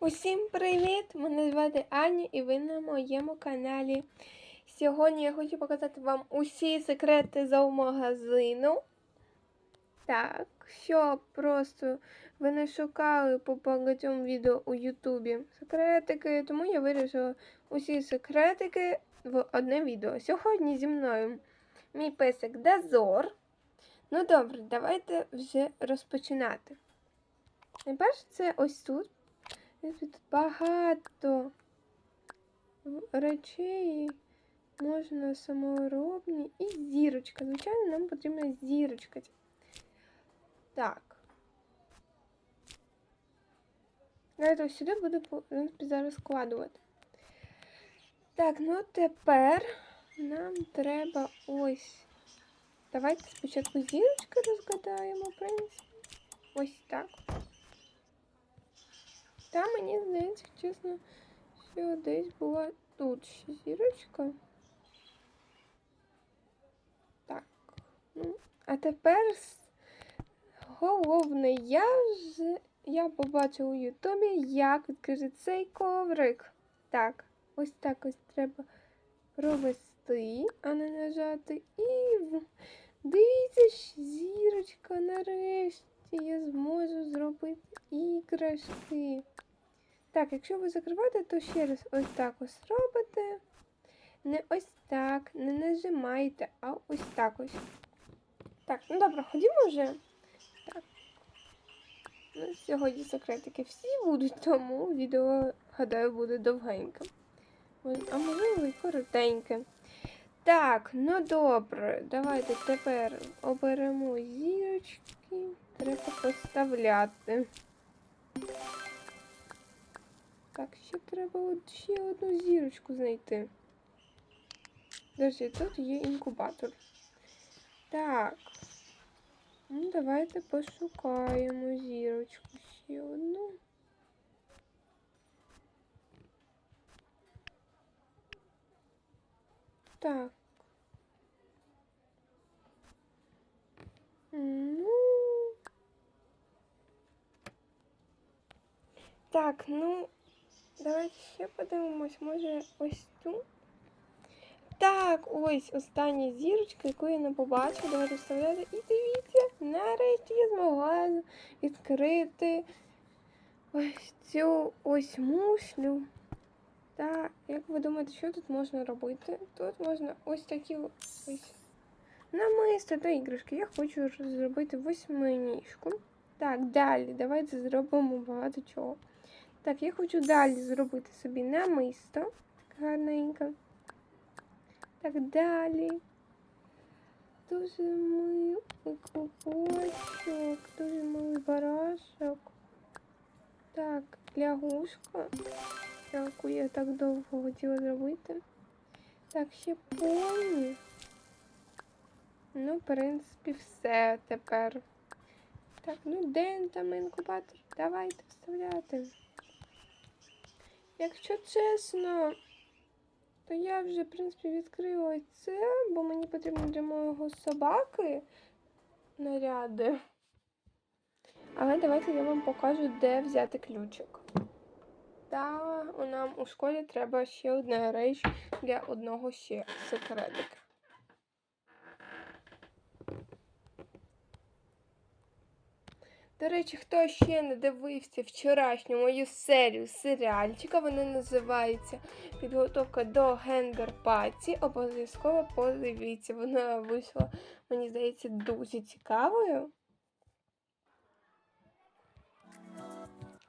Усім привіт! Мене звати Аня і ви на моєму каналі. Сьогодні я хочу показати вам усі секрети зоомагазину. Так, щоб просто ви не шукали по багатьом відео у Ютубі секретики, тому я вирішила усі секретики в одне відео. Сьогодні зі мною мій песик Дазор. Ну добре, давайте вже розпочинати. Найперше, це ось тут. Тут багато речей можна саморобні і зірочка. Звичайно, нам потрібна зірочка. Так. Давайте ось сюди буду, в принципі, зараз складувати. Так, ну тепер нам треба ось. Давайте спочатку зірочки розгадаємо, в принципі. Ось так. Та мені здається, чесно, що десь була тут ще зірочка. Так. Ну, а тепер головне, я вже я побачила у Ютубі, як відкрити цей коврик. Так, ось так ось треба провести, а не нажати. І дивіться, зірочка, нарешті я зможу зробити іграшки. Так, якщо ви закриваєте, то ще раз ось так ось робите. Не ось так, не нажимайте, а ось так ось. Так, ну добре, ходімо вже. Так. Ну, сьогодні секретики всі будуть, тому відео, гадаю, буде довгеньке. А можливо і коротеньке. Так, ну добре, давайте тепер оберемо зірочки. Треба поставляти. Так, ще треба от ще одну зірочку знайти. Друзі, тут є інкубатор. Так. Ну, давайте пошукаємо зірочку ще одну. Так. Ну. Так, ну. Давайте ще подивимось, може ось тут. Так, ось остання зірочка, яку я не побачила. Давайте вставляти. І дивіться, нарешті я змогла відкрити ось цю ось мушлю. Так, як ви думаєте, що тут можна робити? Тут можна ось такі ось намисто та іграшки. Я хочу зробити восьминіжку. Так, далі. Давайте зробимо багато чого. Так, я хочу далі зробити собі намисто. Так гарненько. Так далі. Дуже милий кубочок, дуже милий барашок. Так, лягушка, яку я так довго хотіла зробити. Так, ще поні. Ну, в принципі, все тепер. Так, ну де там інкубатор? Давайте вставляти. Якщо чесно, то я вже, в принципі, відкрила це, бо мені потрібно для моєго собаки наряди. Але давайте я вам покажу, де взяти ключик. Та нам у школі треба ще одна реч для одного ще секретика. До речі, хто ще не дивився вчорашню мою серію серіальчика, вона називається Підготовка до гендер паті. Обов'язково подивіться. Вона вийшла, мені здається, дуже цікавою.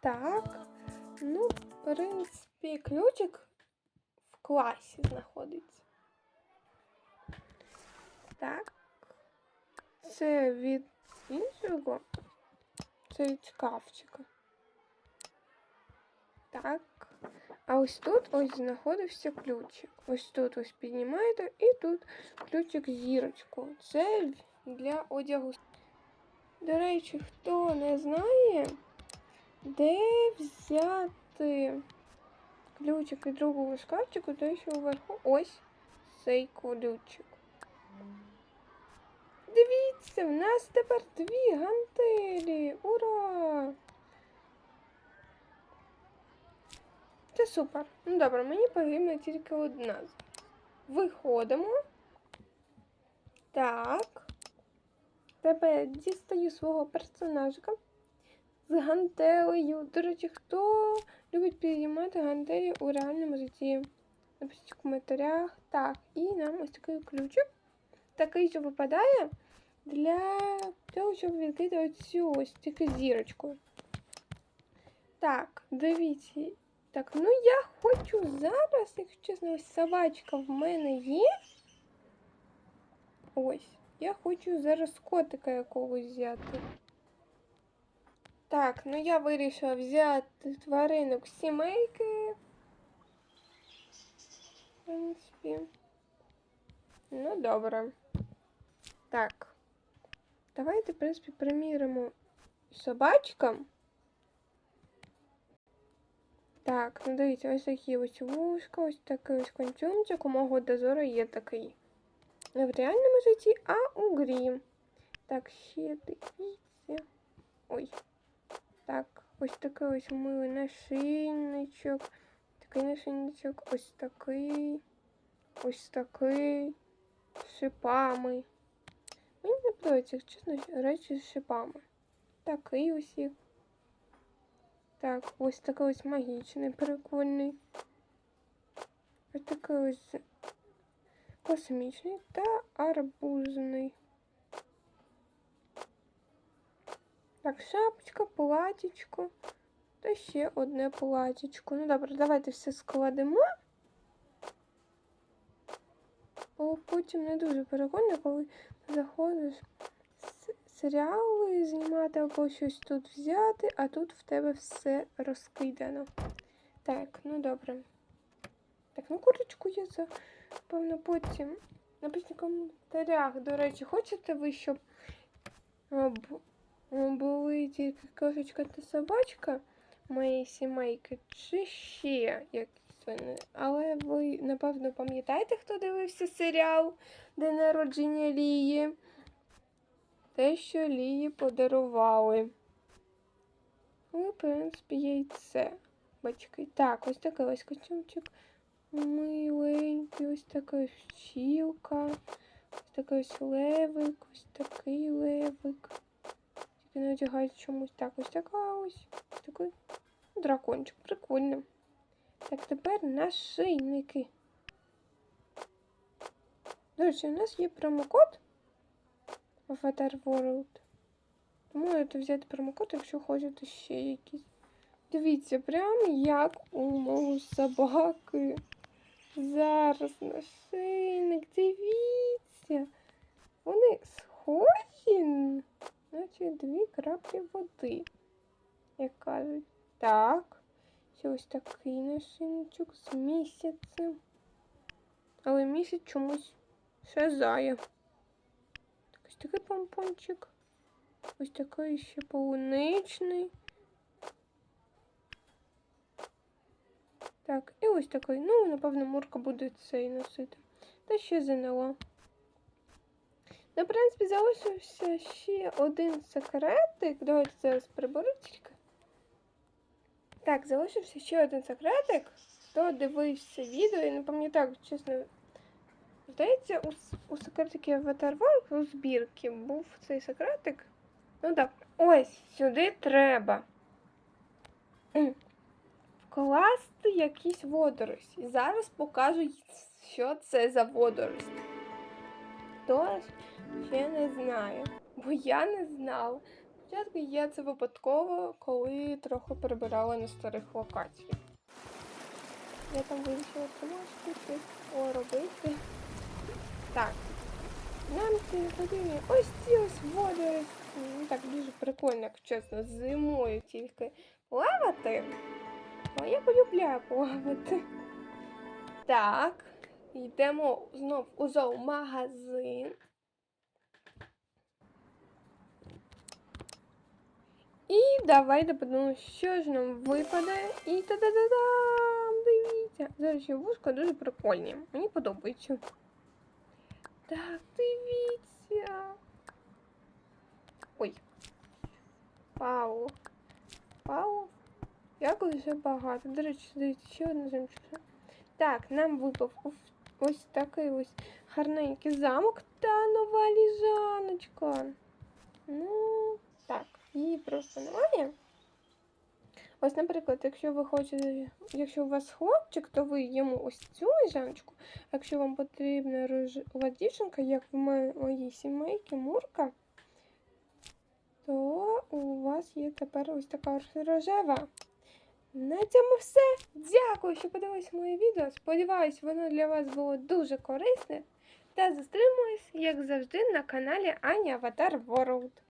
Так, ну, в принципі, ключик в класі знаходиться. Так. Це від іншого. Це від шкафчика. Так. А ось тут ось знаходився ключик. Ось тут ось піднімаєте і тут ключик зірочку. Це для одягу. До речі, хто не знає, де взяти ключик від другого шкафчику, то що вверху ось цей ключик. Дивіться, в нас тепер дві гантелі. Ура! Це супер. Ну добре, мені потрібна тільки одна. Виходимо. Так. Тепер дістаю свого персонажика з гантелею. До речі, хто любить підіймати гантелі у реальному житті? Напишіть в коментарях. Так, і нам ось такий ключик. Такий, що випадає для того, щоб відкрити оцю ось таку зірочку. Так, дивіться. Так, ну я хочу зараз, якщо чесно, ось собачка в мене є. Ось. Я хочу зараз котика якогось взяти. Так, ну я вирішила взяти тваринок сімейки. В принципі. Ну, добре. Так. Давайте, в принципі, приміримо собачкам. Так, ну дивіться, ось такі ось вушка, ось такий ось контюмчик. У мого дозору є такий. Не в реальному житті, а у грі. Так, ще дивіться. Ой. Так, ось такий ось милий нашийничок. Такий нашийничок, ось такий. Ось такий. Шипами. Не чесно, речі з шипами. Такий ось є. Так, ось такий ось магічний, прикольний. Ось такий ось космічний та арбузний. Так, шапочка, платічко та ще одне платічко. Ну добре, давайте все складемо. Бо потім не дуже прикольно, коли заходиш серіали знімати або щось тут взяти, а тут в тебе все розкидано. Так, ну добре. Так, ну курочку я за певно потім. Напишіть в коментарях, до речі, хочете ви, щоб були тільки кошечка та собачка моєї сімейки, чи ще якісь вони. Але ви, напевно, пам'ятаєте, хто дивився серіал День народження Лії? Те, що Лії подарували. Ну, в принципі, яйце. Батьки. Так, ось такий ось костюмчик. Миленький, ось така пчілка, ось такий ось левик, ось такий левик. Тільки не одягають чомусь. Так, ось така ось. Ось такий дракончик. Прикольно. Так, тепер нашийники. До речі, у нас є промокод Avatar World. Тому можете взяти промокод, якщо хочете ще якісь. Дивіться, прям як у мого собаки. Зараз нашийник, дивіться. Вони схожі, наче дві краплі води. Як кажуть. Так. Ще ось такий нашийничок з місяцем. Але місяць чомусь шазає. Так, ось такий помпончик. Ось такий ще полуничний. Так, і ось такий. Ну, напевно, Мурка буде цей носити. Та ще ЗНО. Ну, в принципі, залишився ще один секретик. Давайте зараз приберу тільки. Так, залишився ще один секретик. Хто дивився відео, я не пам'ятаю, чесно. Здається, у, у секретики Avatar у збірки був цей секретик. Ну так, ось сюди треба вкласти якісь водорості. Зараз покажу, що це за водорості. Хто ще не знає, бо я не знала. Спочатку я це випадково, коли трохи перебирала на старих локаціях. Я там вирішила щось робити. Так. Нам ці потрібні ось ці ось. Ну так дуже прикольно, як чесно, зимою тільки плавати. Бо я полюбляю плавати. Так, йдемо знов у зоомагазин. І давайте подумаємо, що ж нам випаде. І та-да-да-дам! Дивіться. Зараз ще вушка дуже прикольні. Мені подобається. Так, дивіться. Ой. Пау. Пау. Дякую, вже багато. До речі, дивіться, ще одна жемчужина. Так, нам випав ось такий ось гарненький замок та нова ліжаночка. Ну, так, її просто немає. Ось, наприклад, якщо ви хочете, якщо у вас хлопчик, то ви йому ось цю лежаночку. Якщо вам потрібна рожева дівчинка, як в моїй сімейці Мурка, то у вас є тепер ось така рожева. На цьому все. Дякую, що подивилися моє відео. Сподіваюсь, воно для вас було дуже корисне. Та зустрінемось, як завжди, на каналі Аня Аватар World.